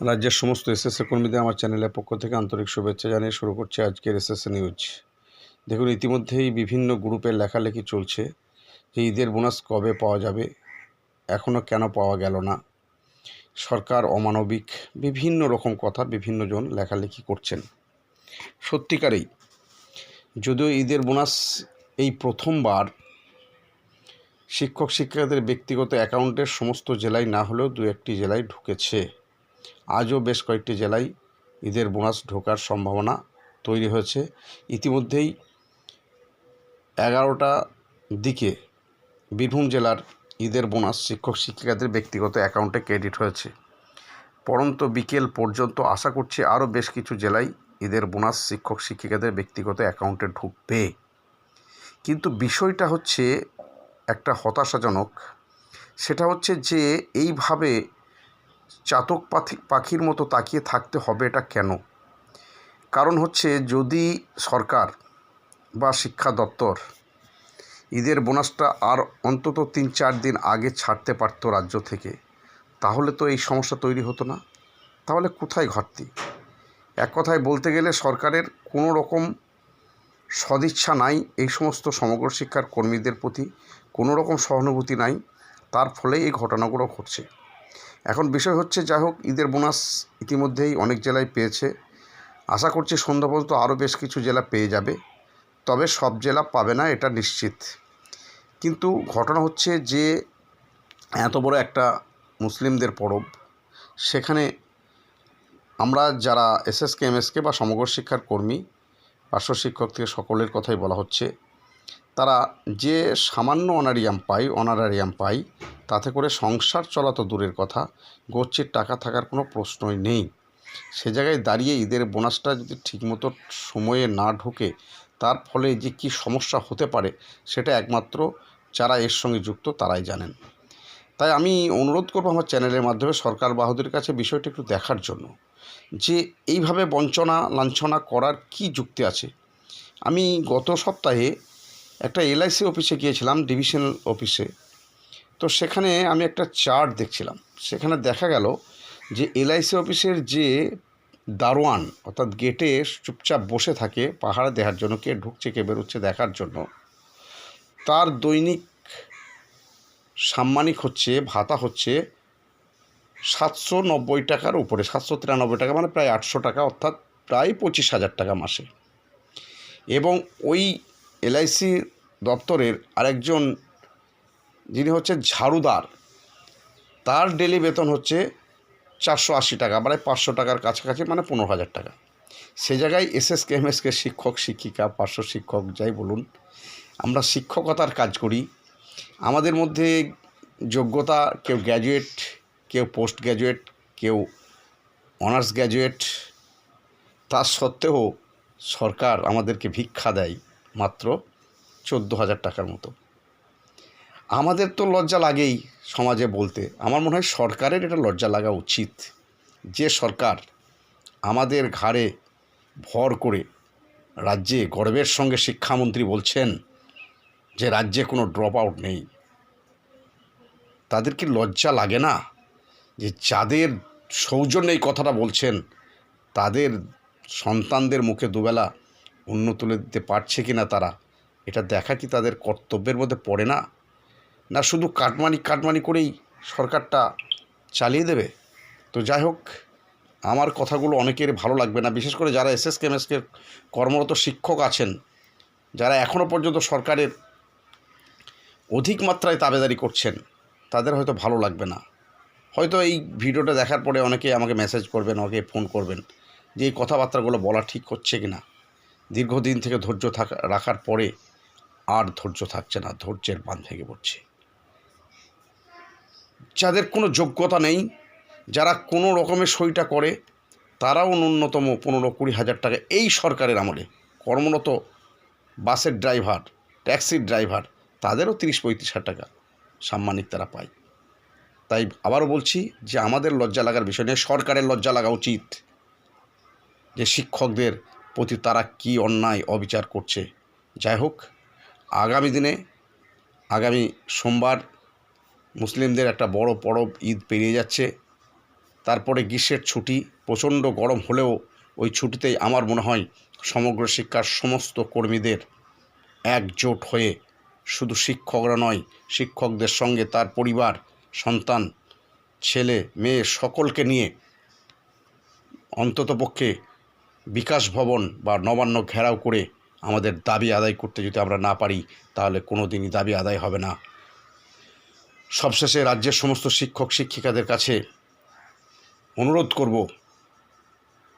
রাজ্যের সমস্ত এসএসএ কর্মীদের আমার চ্যানেলের পক্ষ থেকে আন্তরিক শুভেচ্ছা জানিয়ে শুরু করছে আজকের এসএসএ নিউজ। দেখুন, ইতিমধ্যেই বিভিন্ন গ্রুপের লেখালেখি চলছে যে ঈদের বোনাস কবে পাওয়া যাবে এখনও কেন পাওয়া গেল না। সরকার অমানবিক বিভিন্ন রকম কথা বিভিন্ন জন লেখালেখি করছেন। সত্যিকারেই, যদিও ঈদের বোনাস এই প্রথমবার শিক্ষক শিক্ষিকাদের ব্যক্তিগত অ্যাকাউন্টের সমস্ত জেলায় না হলেও দু একটি জেলায় ঢুকেছে। আজও বেশ কয়েকটি জেলায় ঈদের বোনাস ঢোকার সম্ভাবনা তৈরি হয়েছে। ইতিমধ্যেই এগারোটা দিকে বীরভূম জেলার ঈদের বোনাস শিক্ষক শিক্ষিকাদের ব্যক্তিগত অ্যাকাউন্টে ক্রেডিট হয়েছে। পরন্ত বিকেল পর্যন্ত আশা করছি আরও বেশ কিছু জেলায় ঈদের বোনাস শিক্ষক শিক্ষিকাদের ব্যক্তিগত অ্যাকাউন্টে ঢুকবে। কিন্তু বিষয়টা হচ্ছে একটা হতাশাজনক। সেটা হচ্ছে যে, এইভাবে চাতক পাখি পাখির মতো তাকিয়ে থাকতে হবে এটা কেন? কারণ হচ্ছে যদি সরকার বা শিক্ষা দপ্তর ঈদের বোনাসটা আর অন্তত তিন চার দিন আগে ছাড়তে পারতো রাজ্য থেকে, তাহলে তো এই সমস্যা তৈরি হতো না। তাহলে কোথায় ঘাটতি? এক কথায় বলতে গেলে সরকারের কোনো রকম সদিচ্ছা নাই এই সমস্ত সমগ্র শিক্ষার কর্মীদের প্রতি, কোনো রকম সহানুভূতি নাই, তার ফলে এই ঘটনাগুলো ঘটছে। এখন বিষয় হচ্ছে, যাই হোক, ঈদের বোনাস ইতিমধ্যেই অনেক জেলায় পেয়েছে। আশা করছি সন্ধ্যা পর্যন্ত আরও বেশ কিছু জেলা পেয়ে যাবে, তবে সব জেলা পাবে না, এটা নিশ্চিত। কিন্তু ঘটনা হচ্ছে যে, এত বড় একটা মুসলিমদের পরব, সেখানে আমরা যারা এসএসকে, এমএসকে বা সমগ্র শিক্ষার কর্মী, পার্শ্ব শিক্ষক থেকে সকলের কথাই বলা হচ্ছে তারা যে সামান্য অনারিয়াম পায়, অনারারিয়াম পায়, তাতে করে সংসার চলা তো দূরের কথা, গচ্ছির টাকা থাকার কোনো প্রশ্নই নেই। সে জায়গায় দাঁড়িয়ে ঈদের বোনাসটা যদি ঠিকমতো সময়ে না ঢোকে, তার ফলে যে কী সমস্যা হতে পারে, সেটা একমাত্র যারা এর সঙ্গে যুক্ত তারাই জানেন। তাই আমি অনুরোধ করব আমার চ্যানেলের মাধ্যমে সরকার বাহাদুরের কাছে বিষয়টি একটু দেখার জন্য, যে এইভাবে বঞ্চনা, লাঞ্ছনা করার কি যুক্তি আছে? আমি গত সপ্তাহে একটা এলআইসি অফিসে গিয়েছিলাম ডিভিশনাল অফিসে তো সেখানে আমি একটা চার্ট দেখছিলাম। সেখানে দেখা গেল যে এলআইসি অফিসের যে দারোয়ান, অর্থাৎ গেটে চুপচাপ বসে থাকে, পাহাড়ে দেখার জন্য, কে ঢুকছে, কে বেরোচ্ছে দেখার জন্য, তার দৈনিক সাম্মানিক হচ্ছে, ভাতা হচ্ছে সাতশো নব্বই টাকার উপরে, সাতশো তিরানব্বই টাকা মানে প্রায় আটশো টাকা, অর্থাৎ প্রায় পঁচিশ হাজার টাকা মাসে। এবং ওই এলআইসি দপ্তরের আরেকজন, যিনি হচ্ছে ঝাড়ুদার, তার ডেলি বেতন হচ্ছে চারশো আশি টাকা প্রায় পাঁচশো টাকার কাছাকাছি মানে পনেরো হাজার টাকা। সে জায়গায় এসএসকে এমএসকে শিক্ষক, শিক্ষিকা, পার্শ্ব শিক্ষক, যাই বলুন, আমরা শিক্ষকতার কাজ করি। আমাদের মধ্যে যোগ্যতা, কেউ গ্র্যাজুয়েট, কেউ পোস্ট গ্র্যাজুয়েট, কেউ অনার্স গ্র্যাজুয়েট। তা সত্ত্বেও সরকার আমাদেরকে ভিক্ষা দেয়। মাত্র চোদ্দ হাজার টাকার মতো। আমাদের তো লজ্জা লাগেই সমাজে বলতে। আমার মনে হয় সরকারের এটা লজ্জা লাগা উচিত। যে সরকার আমাদের ঘাড়ে ভর করে রাজ্যে গর্বের সঙ্গে শিক্ষামন্ত্রী বলছেন যে রাজ্যে কোনো ড্রপ আউট নেই। তাদের কি লজ্জা লাগে না যে যাদের সৌজন্যে এই কথাটা বলছেন, তাদের সন্তানদের মুখে দুবেলা অন্ন তুলে দিতে পারছে কি না তারা, এটা দেখা কি তাদের কর্তব্যের মধ্যে পড়ে না? না শুধু কাটমানি কাটমানি করেই সরকারটা চালিয়ে দেবে? তো যাই হোক, আমার কথাগুলো অনেকের ভালো লাগবে না, বিশেষ করে যারা এসএস কেমএসকে কর্মরত শিক্ষক আছেন, যারা এখনও পর্যন্ত সরকারের অধিক মাত্রায় তাবেদারি করছেন, তাদের হয়তো ভালো লাগবে না। হয়তো এই ভিডিওটা দেখার পরে অনেকে আমাকে মেসেজ করবেন অনেকে ফোন করবেন যে এই কথাবার্তাগুলো বলা ঠিক হচ্ছে কি না দীর্ঘদিন থেকে ধৈর্য থাকা, রাখার পরে আর ধৈর্য থাকছে না, ধৈর্যের বান ভেঙে পড়ছে। যাদের কোনো যোগ্যতা নেই, যারা কোনো রকমের সইটা করে, তারাও ন্যূনতম পনেরো কুড়ি হাজার টাকা এই সরকারের আমলে। কর্মরত বাসের ড্রাইভার, ট্যাক্সির ড্রাইভার, তাদেরও তিরিশ পঁয়ত্রিশ হাজার টাকা সাম্মানিক তারা পায়। তাই আবারও বলছি যে আমাদের লজ্জা লাগার বিষয় নিয়ে, সরকারের লজ্জা লাগা উচিত। যে শিক্ষকদের প্রতি তারা কি অন্যায় অবিচার করছে। যাই হোক, আগামী দিনে, আগামী সোমবার মুসলিমদের একটা বড় পরব ঈদ পেরিয়ে যাচ্ছে। তারপরে গ্রীষ্মের ছুটি, প্রচণ্ড গরম হলেও ওই ছুটিতেই আমার মনে হয় সমগ্র শিক্ষার সমস্ত কর্মীদের একজোট হয়ে শুধু শিক্ষকরা নয়, শিক্ষকদের সঙ্গে তার পরিবার, সন্তান, ছেলে, মেয়ে সকলকে নিয়ে অন্ততপক্ষে বিকাশ ভবন বা নবান্ন ঘেরাও করে আমাদের দাবি আদায় করতে যদি আমরা না পারি, তাহলে কোনো দিনই দাবি আদায় হবে না। সবশেষে রাজ্যের সমস্ত শিক্ষক, শিক্ষিকাদের কাছে অনুরোধ করব,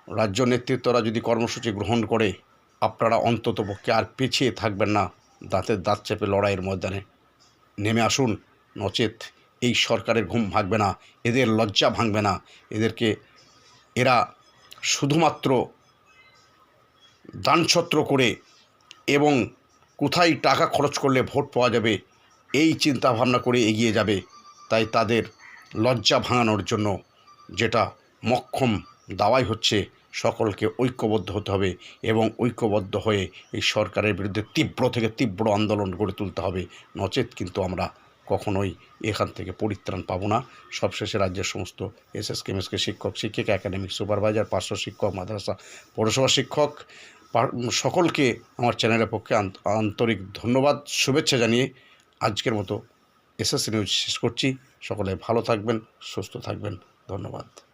রাজ্য নেতৃত্বরা যদি কর্মসূচি গ্রহণ করে, আপনারা অন্ততপক্ষে আর পিছিয়ে থাকবেন না, দাঁতের দাঁত চেপে লড়াইয়ের ময়দানে। নেমে আসুন, নচেত এই সরকারের ঘুম ভাঙবে না, এদের লজ্জা ভাঙবে না। এদেরকে, এরা শুধুমাত্র দানছত্র করে এবং কোথায় টাকা খরচ করলে ভোট পাওয়া যাবে, এই চিন্তা ভাবনা করে এগিয়ে যাবে। তাই তাদের লজ্জা ভাঙানোর জন্য যেটা মক্ষম দাওয়াই হচ্ছে, সকলকে ঐক্যবদ্ধ হতে হবে এবং ঐক্যবদ্ধ হয়ে এই সরকারের বিরুদ্ধে তীব্র থেকে তীব্র আন্দোলন গড়ে তুলতে হবে। নচেত কিন্তু আমরা কখনোই এখান থেকে পরিত্রাণ পাবো না। সবশেষে রাজ্যের সমস্ত এস এস কেমএসকে শিক্ষক, শিক্ষিকা একাডেমিক সুপারভাইজার পার্শ্ব শিক্ষক, মাদ্রাসা, পৌরসভা শিক্ষক সকলকে আমার চ্যানেলের পক্ষে আন্ত- আন্তরিক ধন্যবাদ, শুভেচ্ছা জানিয়ে আজকের মতো এসএসসি নিউজ শেষ করছি। সকলে ভালো থাকবেন, সুস্থ থাকবেন। ধন্যবাদ।